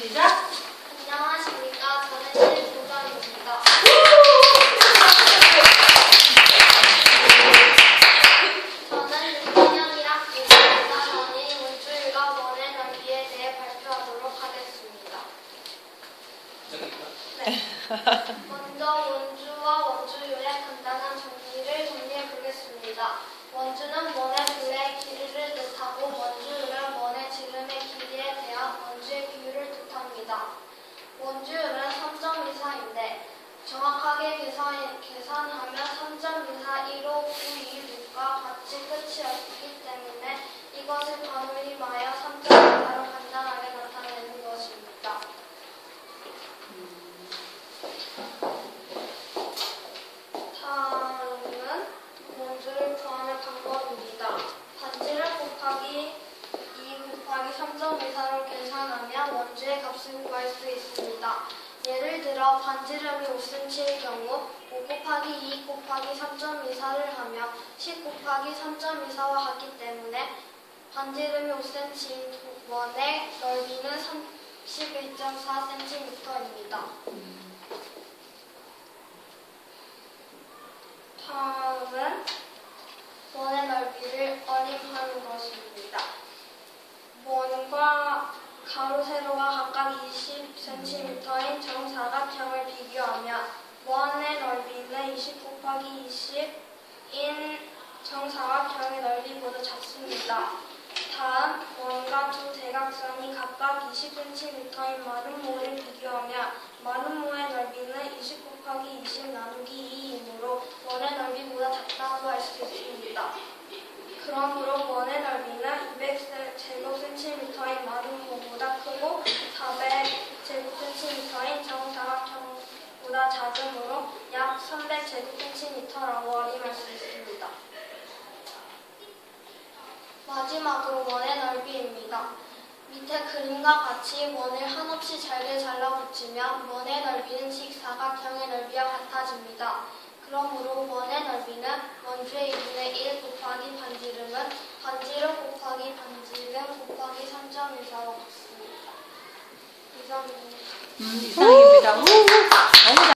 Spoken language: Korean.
시작. 안녕하십니까. 저는 신부장입니다. 저는 6학년 1학기 전산원이 원주율과 원의 넓이에 대해 발표하도록 하겠습니다. 먼저 원주와 원주율의 간단한 정리를 정리해 보겠습니다. 원주는 원의 둘레의 길이를 뜻하고 원주율은 원의 지름의 길이에 대한 원주의 비율을 뜻합니다. 원주율은 3.24인데 정확하게 계산, 계산하면 3.241592과 같이 끝이 없기 때문에 이것을 반올림하여 3.24로 간단하게 나타내는 것입니다. 다음은 원주를 구하는 방법입니다. 반지를 곱하기 2 곱하기 3.24로 계산하면 원주의 값을 구할 수 있습니다. 예를 들어 반지름이 5cm일 경우 5 곱하기 2 곱하기 3.24를 하면 10 곱하기 3.24와 같기 때문에 반지름이 5cm인 원의 넓이는 31.4cm입니다. 다음은 원의 넓이를 어림하는 것입니다. 가로, 세로가 각각 20cm인 정사각형을 비교하면 원의 넓이는 20 곱하기 20인 정사각형의 넓이보다 작습니다. 다음 원과 두 대각선이 각각 20cm인 마름모를 비교하면 마름모의 넓이는 20 곱하기 20 나누기 2이므로 원의 넓이보다 작다고 할 수 있습니다. 그러므로 원의 넓이는 200제곱센티미터인 마름모보다 크고 400제곱센티미터인 정사각형보다 작으므로 약 300제곱센티미터라고 어림할 수 있습니다. 마지막으로 원의 넓이입니다. 밑에 그림과 같이 원을 한없이 잘게 잘라붙이면 원의 넓이는 직사각형의 넓이와 같아집니다. 그러므로 원의 넓이는 원주의 2분의 1 곱하기 반지름은 반지름 곱하기 반지름 곱하기 3.14로 같습니다. 이상입니다. 음, 이상입니다.